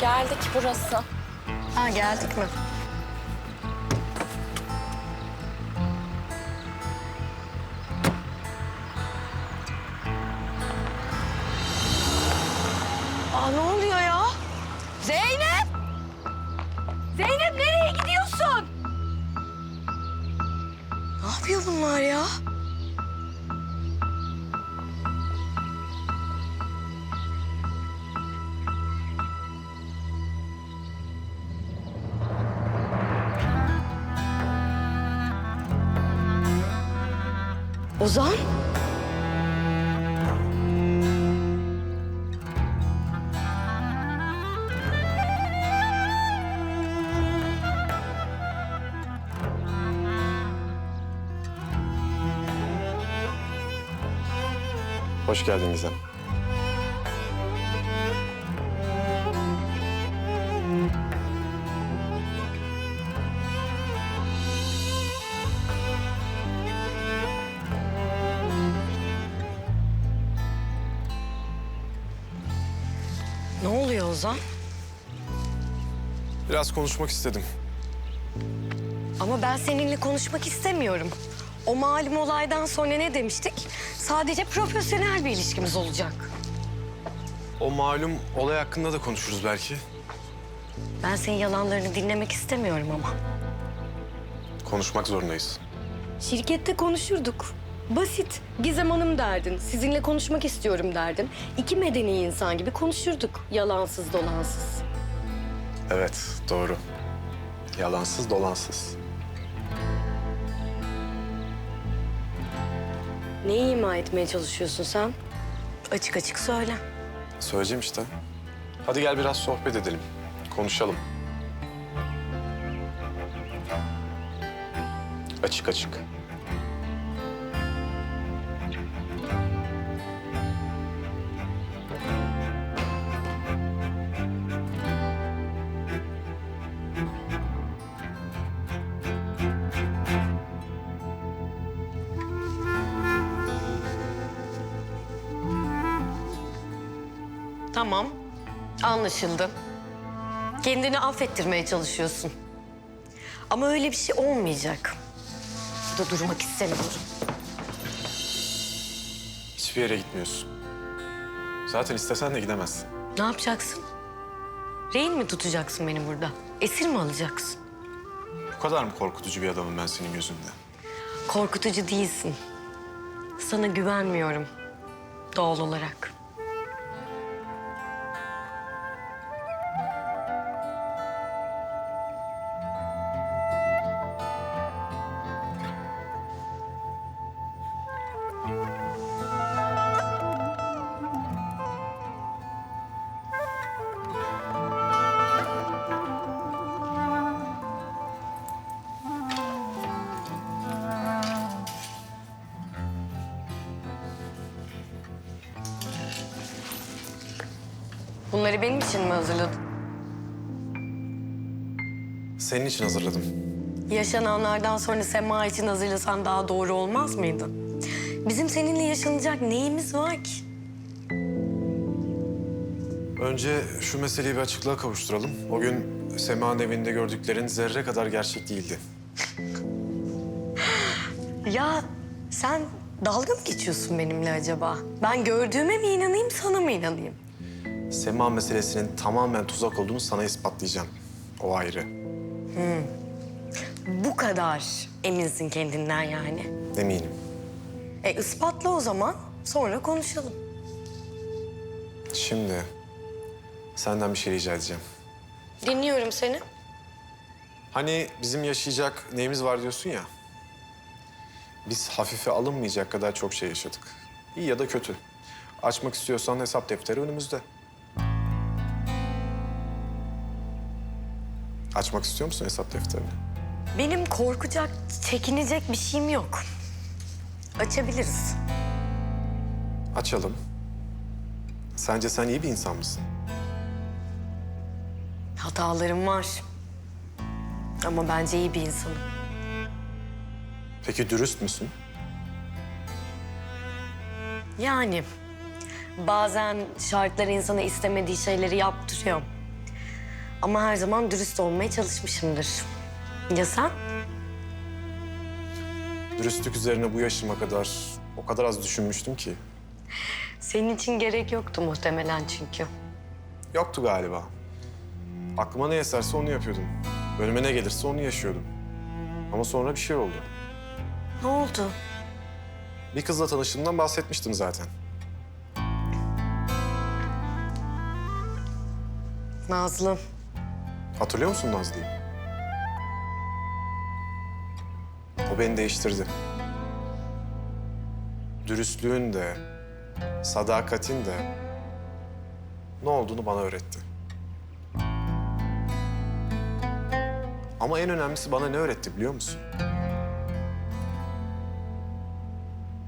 Geldik burası. Ha geldik mi? Aa ne oluyor ya? Zeynep! Zeynep nereye gidiyorsun? Ne yapıyor bunlar ya? Ozan? Hoş geldin Gizem. Ozan? Biraz konuşmak istedim. Ama ben seninle konuşmak istemiyorum. O malum olaydan sonra ne demiştik? Sadece profesyonel bir ilişkimiz olacak. O malum olay hakkında da konuşuruz belki. Ben senin yalanlarını dinlemek istemiyorum ama. Konuşmak zorundayız. Şirkette konuşurduk. Basit. Gizem Hanım derdin. Sizinle konuşmak istiyorum derdin. İki medeni insan gibi konuşurduk. Yalansız dolansız. Evet, doğru. Yalansız dolansız. Neyi ima etmeye çalışıyorsun sen? Açık açık söyle. Söyleyeceğim işte. Hadi gel biraz sohbet edelim. Konuşalım. Açık açık. Tamam. Anlaşıldı. Kendini affettirmeye çalışıyorsun. Ama öyle bir şey olmayacak. Burada durmak istemiyorum. Hiçbir yere gitmiyorsun. Zaten istesen de gidemezsin. Ne yapacaksın? Rehin mi tutacaksın beni burada? Esir mi alacaksın? Bu kadar mı korkutucu bir adamım ben senin gözünde? Korkutucu değilsin. Sana güvenmiyorum. Doğal olarak. Bunları benim için mi hazırladın? Senin için hazırladım. Yaşananlardan sonra Sema için hazırlasan daha doğru olmaz mıydı? Bizim seninle yaşanacak neyimiz var ki? Önce şu meseleyi bir açıklığa kavuşturalım. O gün Sema'nın evinde gördüklerin zerre kadar gerçek değildi. Ya sen dalga mı geçiyorsun benimle acaba? Ben gördüğüme mi inanayım, sana mı inanayım? Sema meselesinin tamamen tuzak olduğunu sana ispatlayacağım. O ayrı. Bu kadar eminsin kendinden yani. Eminim. E ispatla o zaman, sonra konuşalım. Şimdi senden bir şey rica edeceğim. Dinliyorum seni. Hani bizim yaşayacak neyimiz var diyorsun ya. Biz hafife alınmayacak kadar çok şey yaşadık. İyi ya da kötü. Açmak istiyorsan hesap defteri önümüzde. Açmak istiyor musun hesap defterini? Benim korkacak, çekinecek bir şeyim yok. Açabiliriz. Açalım. Sence sen iyi bir insan mısın? Hatalarım var. Ama bence iyi bir insanım. Peki dürüst müsün? Yani bazen şartlar insana istemediği şeyleri yaptırıyor. Ama her zaman dürüst olmaya çalışmışımdır. Ya sen? Dürüstlük üzerine bu yaşıma kadar o kadar az düşünmüştüm ki. Senin için gerek yoktu muhtemelen çünkü. Yoktu galiba. Aklıma ne eserse onu yapıyordum. Önüme ne gelirse onu yaşıyordum. Ama sonra bir şey oldu. Ne oldu? Bir kızla tanıştığımdan bahsetmiştim zaten. Nazlı. Hatırlıyor musun Nazlı'yı? Beni değiştirdi. Dürüstlüğün de, sadakatin de ne olduğunu bana öğretti. Ama en önemlisi bana ne öğretti biliyor musun?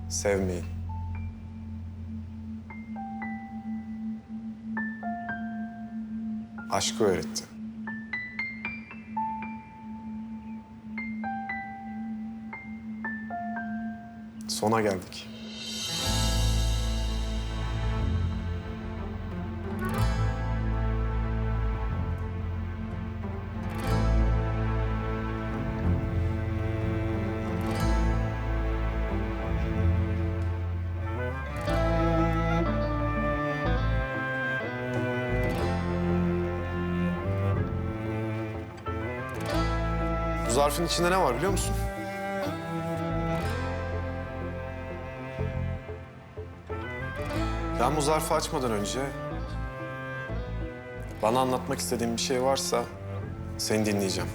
Sevmeyi. Aşkı öğretti. Sona geldik. Bu zarfın içinde ne var biliyor musun? Ben bu zarfı açmadan önce bana anlatmak istediğin bir şey varsa seni dinleyeceğim.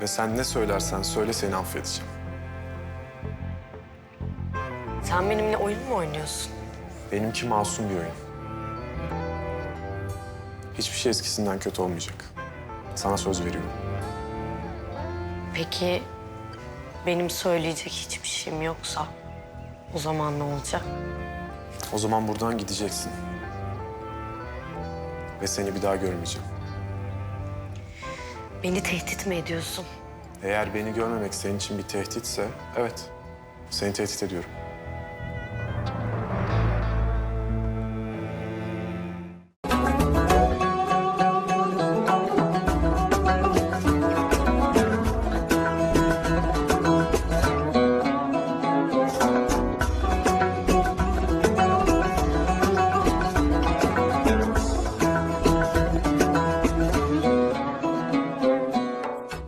Ve sen ne söylersen söyle seni affedeceğim. Sen benimle oyun mu oynuyorsun? Benimki masum bir oyun. Hiçbir şey eskisinden kötü olmayacak. Sana söz veriyorum. Peki benim söyleyecek hiçbir şeyim yoksa o zaman ne olacak? O zaman buradan gideceksin. Ve seni bir daha görmeyeceğim. Beni tehdit mi ediyorsun? Eğer beni görmemek senin için bir tehditse, evet. Seni tehdit ediyorum.